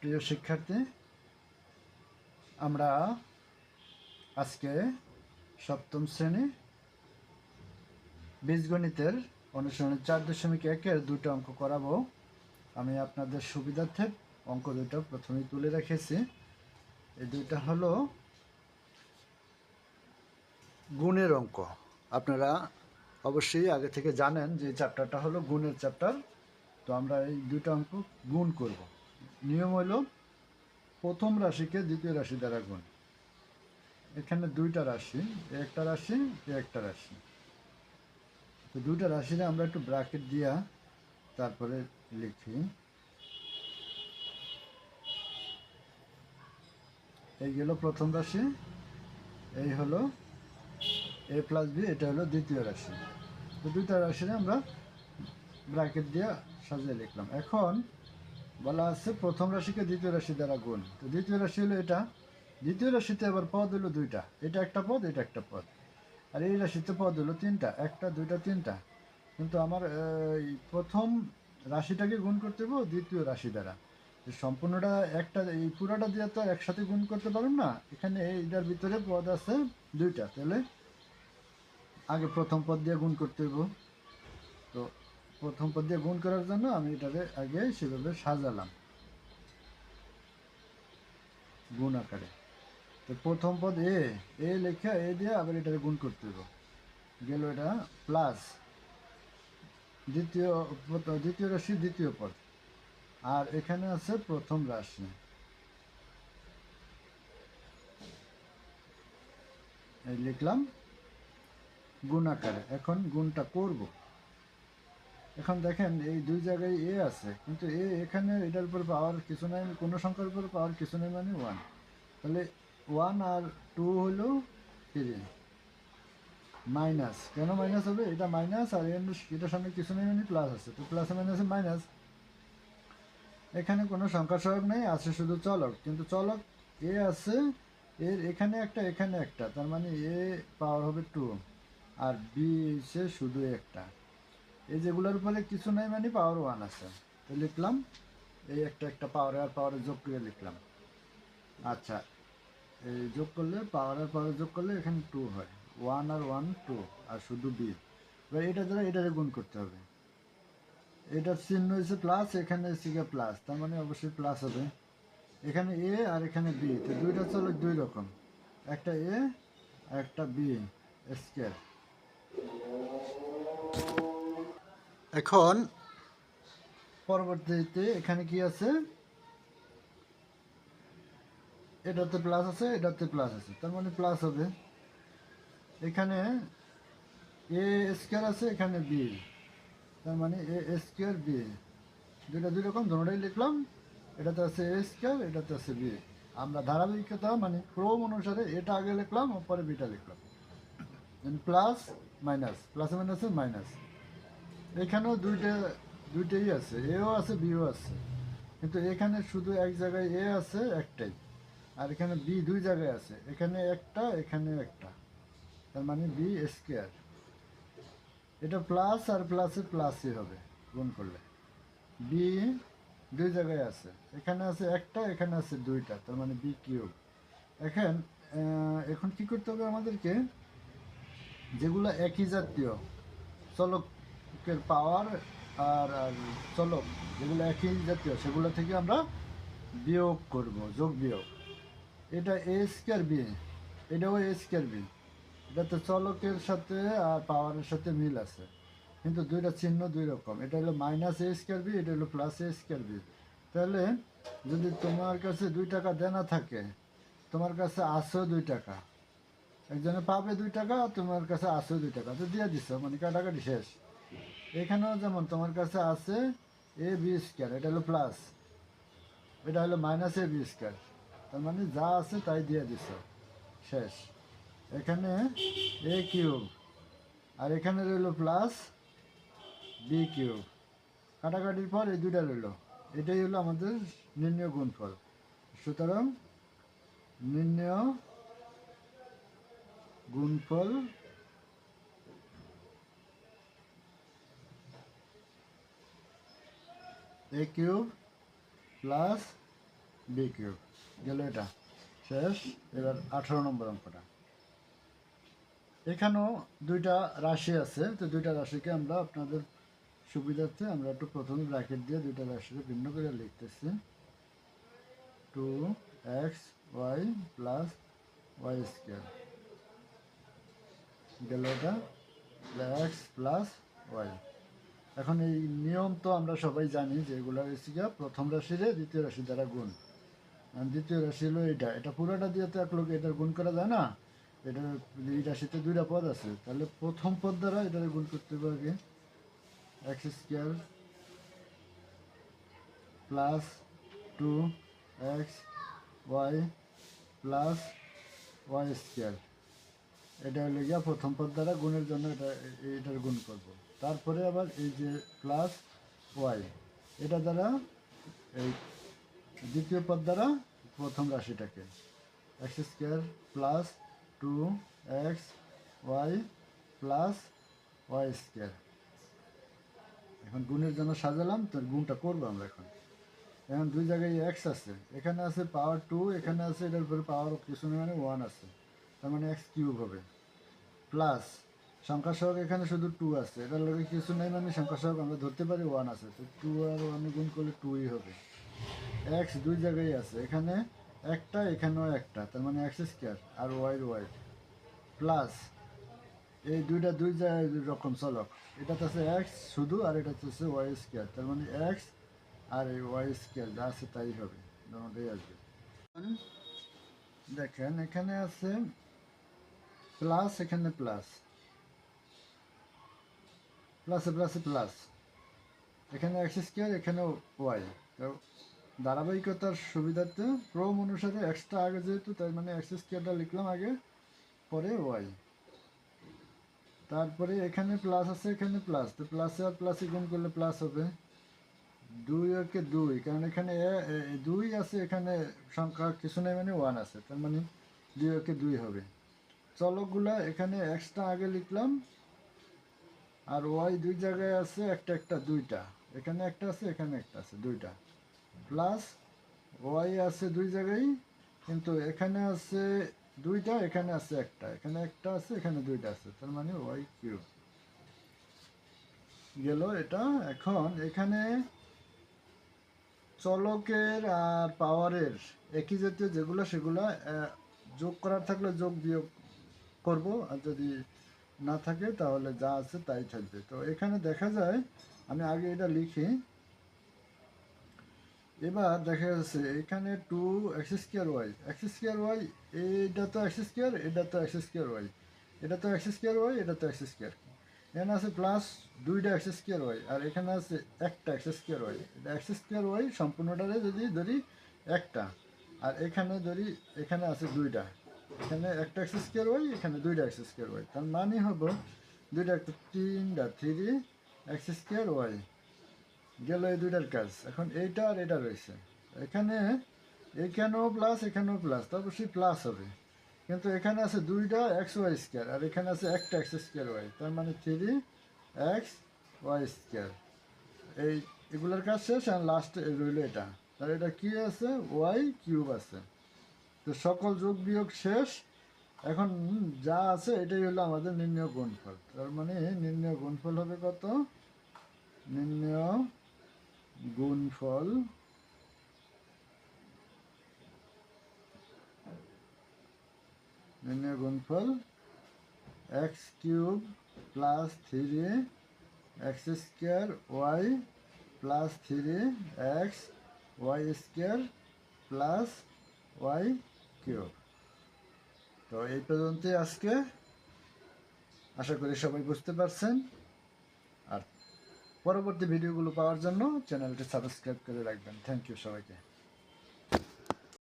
প্রিয় শিক্ষার্থী, আমরা আজকে সপ্তম শ্রেণি বীজগণিতের অনুশীলনের চার দশমিক একের দুটো অঙ্ক করাবো। আমি আপনাদের সুবিধার্থে অঙ্ক দুটো প্রথমেই তুলে রেখেছি। এই দুইটা হলো গুণের অঙ্ক। আপনারা অবশ্যই আগে থেকে জানেন যে চ্যাপ্টারটা হলো গুণের চ্যাপ্টার তো আমরা এই দুটো অঙ্ক গুণ করব। নিয়ম হলো প্রথম রাশিকে দ্বিতীয় রাশি দ্বারা গুণ। এখানে দুইটা রাশি, একটা রাশি একটা রাশি। তো দুইটা রাশিরে আমরা একটু ব্রাকেট দিয়া তারপরে লিখি। এই গেল প্রথম রাশি, এই হলো এ প্লাস বি, এটা হলো দ্বিতীয় রাশি। তো দুইটা রাশিরে আমরা ব্রাকেট দিয়ে সাজিয়ে লিখলাম। এখন বলা আছে, প্রথম রাশিকে দ্বিতীয় রাশি দ্বারা গুণ। তো দ্বিতীয় রাশি হলো এটা। দ্বিতীয় রাশিতে আবার পদ হলো দুইটা। এটা একটা পদ, এটা একটা পদ। আর এই রাশিতে পদ হলো তিনটা। একটা, দুইটা, তিনটা। কিন্তু আমার এই প্রথম রাশিটাকে গুণ করতে হবে দ্বিতীয় রাশি দ্বারা। সম্পূর্ণটা একটা, এই পুরোটা দিয়ে তো একসাথে গুণ করতে পারুন না। এখানে এইটার ভিতরে পদ আছে দুইটা। তাহলে আগে প্রথম পদ দিয়ে গুণ করতে হইব। তো প্রথম পদ দিয়ে গুণ করার জন্য আমি এটাকে আগে সেভাবে সাজালাম। গুণ আকারে। তো প্রথম পদ এ এ লেখা, এ দিয়ে আবার এটাকে গুণ করতে হইব গেল এটা প্লাস দ্বিতীয় দ্বিতীয় রাশি দ্বিতীয় পদ। আর এখানে আছে প্রথম রাশি। লিখলাম গুণ আকারে। এখন গুণটা করব। এখন দেখেন, এই দুই জায়গায় এ আছে, কিন্তু এ এখানে এটার উপর পাওয়ার কিছু নাই, কোনো সংখ্যার উপর পাওয়ার কিছু নেই মানে ওয়ান তাহলে ওয়ান আর টু হলো থ্রি মাইনাস কেন মাইনাস হবে? এটা মাইনাস আর এটার সামনে কিছু নেই মানে প্লাস আছে। তো প্লাসে মাইনাসে মাইনাস এখানে কোনো সংখ্যা সহগ নেই, আছে শুধু চলক। কিন্তু চলক এ আছে, এর এখানে একটা এখানে একটা। তার মানে এ পাওয়ার হবে টু আর বি শুধু একটা। এই যেগুলোর উপরে কিছু নাই মানে পাওয়ার ওয়ান আছে। তো লিখলাম, এই একটা একটা পাওয়ারে আর পাওয়ারে যোগ করে লিখলাম। আচ্ছা এই যোগ করলে পাওয়ার আর পাওয়ার যোগ করলে এখানে টু হয়। ওয়ান আর ওয়ান টু আর শুধু বি এবার এটা দ্বারা এটারে গুণ করতে হবে। এটার চিহ্ন হয়েছে প্লাস এখানে হচ্ছে প্লাস তার মানে অবশ্যই প্লাস হবে। এখানে এ আর এখানে বি তো দুইটা চলো দুই রকম। একটা এ আর একটা বি স্কোয়ার এখন পরবর্তীতে এখানে কি আছে? এটাতে প্লাস আছে, এটাতে প্লাস আছে। তার মানে প্লাস হবে। এখানে এ স্কোয়ার আছে, এখানে বি তার মানে এ স্কোয়ার বি দুটা দুই রকম দুটোটাই লিখলাম। এটাতে আছে এ স্কোয়ার এটাতে আছে বি আমরা ধারাবাহিকতা মানে ক্রম অনুসারে এটা আগে লিখলাম, পরে বিটা লিখলাম। প্লাস মাইনাস প্লাস মাইনাসে মাইনাস এখানেও দুইটা, দুইটাই আছে, এও আছে, বিও আছে। কিন্তু এখানে শুধু এক জায়গায় এ আছে, একটাই। আর এখানে বি দুই জায়গায় আছে, এখানে একটা এখানে একটা। তার মানে বি স্কোয়ার। এটা প্লাস আর প্লাসে প্লাসই হবে, গুণ করলে। বি দুই জায়গায় আছে, এখানে আছে একটা, এখানে আছে দুইটা, তার মানে বি কিউব। এখন এখন কি করতে হবে আমাদেরকে? যেগুলো একই জাতীয় চলকের পাওয়ার আর চলক যেগুলো একই জাতীয়, সেগুলো থেকে আমরা বিয়োগ করব, যোগ বিয়োগ। এটা এ স্কোয়ার বি এটাও এ স্কোয়ার বি এটাতে চলকের সাথে আর পাওয়ারের সাথে মিল আছে। কিন্তু দুইটা চিহ্ন দুই রকম। এটা হলো মাইনাস এ স্কোয়ার বি এটা হলো প্লাস এ স্কোয়ার বি তাহলে যদি তোমার কাছে দুই টাকা দেনা থাকে, তোমার কাছে আসো দুই টাকা। একজনে পাবে দুই টাকা, তোমার কাছে আসো দুই টাকা। তো দিয়ে দিছো মানে কাটাকাটি শেষ। এখানেও যেমন তোমার কাছে আছে এ বি স্কোয়ার এটা হলো প্লাস এটা হলো মাইনাস এ বি স্কোয়ার তার মানে যা আছে তাই দিয়ে দিছ। শেষ। এখানে এ কিউব আর এখানে রইল প্লাস বি কিউব কাটাকাটির পর এই দুটা রইল। এটাই হলো আমাদের নির্ণয় গুণফল। সুতরাং নির্ণয় গুণফল A cube plus B cube গেল এটা। শেষ। এবার আঠারো নম্বর অঙ্কটা। এখানেও দুইটা রাশি আছে। তো দুইটা রাশিকে আমরা আপনাদের সুবিধার্থে আমরা একটু প্রথমে ব্র্যাকেট দিয়ে দুইটা রাশিকে ভিন্ন করে লিখতেছি। Two X Y plus Y square গেল এটা। এক্স প্লাস ওয়াই এখন এই নিয়ম তো আমরা সবাই জানি যে এগুলো হচ্ছে গিয়া প্রথম রাশিরে দ্বিতীয় রাশি দ্বারা গুণ। দ্বিতীয় রাশি হলো এটা। এটা পুরোটা দিয়ে তো এক লোক এটার গুণ করা যায় না। এটা এই রাশিতে দুইটা পদ আছে। তাহলে প্রথম পদ দ্বারা এটার গুণ করতে হবে আগে। X square plus two X Y plus Y square. এটা হলো গিয়া প্রথম পদ দ্বারা গুণের জন্য এটা এটার গুণ করব। তারপরে আবার এই যে প্লাস ওয়াই এটা দ্বারা এই দ্বিতীয় পদ দ্বারা প্রথম রাশিটাকে। X square plus two X Y plus Y square এখন গুণের জন্য সাজালাম, তো গুণটা করব আমরা এখন। এখন দুই জায়গায় এক্স আছে, এখানে আছে পাওয়ার টু এখানে আছে এটার উপরে পাওয়ার কিছু মানে ওয়ান আছে। তার মানে এক্স কিউব হবে। প্লাস সংখ্যা সহগ এখানে শুধু টু আছে। এটার লগে কিছু নেই মানে সংখ্যা সহগ আমরা ধরতে পারি ওয়ান আছে। তো টু আর ওয়ানে গুণ করলে টুই হবে। এক্স দুই জায়গায় আছে। এখানে একটা, এখানেও একটা। তার মানে এক্স স্কোয়ার আর ওয়াই ওয়াই প্লাস এই দুইটা দুই জায়গায় দুই রকম চলক। এটাতে আছে এক্স শুধু আর এটা হচ্ছে ওয়াই স্কোয়ার তার মানে এক্স আর এই ওয়াই স্কোয়ার যা আছে তাই হবে। দুটোই আসবে। দেখেন, এখানে আছে প্লাস এখানে প্লাস প্লাসে প্লাসে প্লাস এখানে এক্স স্কোয়ার এখানে ওয়াই তো ধারাবাহিকতার সুবিধার্থে ক্রম অনুসারে এক্সট্রা আগে যেহেতু তাই মানে এক্স স্কোয়ারটা লিখলাম আগে, পরে ওয়াই তারপরে এখানে প্লাস আছে, এখানে প্লাস তো প্লাসে আর প্লাসে গুণ করলে প্লাস হবে। দুই ওকে দুই, কারণ এখানে দুই আছে, এখানে সংখ্যা কিছু নেই মানে ওয়ান আছে। তার মানে দুই ওকে দুই হবে। চলকগুলা এখানে এক্সট্রা আগে লিখলাম আর ওয়াই দুই জায়গায় আছে, একটা একটা দুইটা। এখানে একটা আছে, এখানে একটা আছে, দুইটা। প্লাস ওয়াই আছে দুই জায়গায়, কিন্তু এখানে আছে দুইটা, এখানে আছে একটা। এখানে একটা আছে, এখানে দুইটা আছে, তার মানে ওয়াই কিউব। গেল এটা। এখন এখানে চলকের আর পাওয়ারের একই জাতীয় যেগুলো, সেগুলো যোগ করার থাকলে যোগ বিয়োগ করব। আর যদি না থাকে, তাহলে যা আছে তাই থাকবে। তো এখানে দেখা যায়, আমি আগে এটা লিখি। এবার দেখা যাচ্ছে, এখানে two X square Y X square Y এইটা তো এক্স স্কোয়ার এটা তো এক্স স্কোয়ার ওয়াই এটা তো এক্স স্কোয়ার ওয়াই এটা তো এক্স স্কোয়ার এখানে আছে প্লাস দুইটা এক্স স্কোয়ার ওয়াই আর এখানে আছে একটা এক্স স্কোয়ার ওয়াই এটা এক্স স্কোয়ার ওয়াই সম্পূর্ণটারে যদি ধরি একটা, আর এখানে ধরি, এখানে আছে দুইটা। এখানে একটা এক্স স্কোয়ার ওয়াই এখানে দুইটা এক্স স্কোয়ার ওয়াই তার মানে হব দুইটা একটা তিনটা থ্রি এক্স স্কোয়ার ওয়াই গেল এই দুইটার কাজ। এখন এইটা আর এটা রয়েছে। এখানে এখানেও প্লাস এখানেও প্লাস তো অবশ্যই প্লাস হবে। কিন্তু এখানে আছে দুইটা এক্স ওয়াই স্কোয়ার আর এখানে আছে একটা এক্স স্কোয়ার ওয়াই তার মানে থ্রি এক্স ওয়াই স্কোয়ার এই, এগুলোর কাজ শেষ, আর লাস্টে রইল এটা। তাহলে এটা কি আছে? ওয়াই কিউব আছে। তো সকল যোগ বিয়োগ শেষ। এখন যা আছে এটাই হলো আমাদের নির্ণয় গুণফল। তার মানে নির্ণয় গুণফল হবে কত? নির্ণয় গুণফল নির্ণয় গুণফল X cube plus three X square Y plus three X Y square plus Y cube তো এই পর্যন্তই আজকে। আশা করি সবাই বুঝতে পারছেন। আর পরবর্তী ভিডিওগুলো পাওয়ার জন্য চ্যানেলটি সাবস্ক্রাইব করে রাখবেন। থ্যাংক ইউ সবাইকে।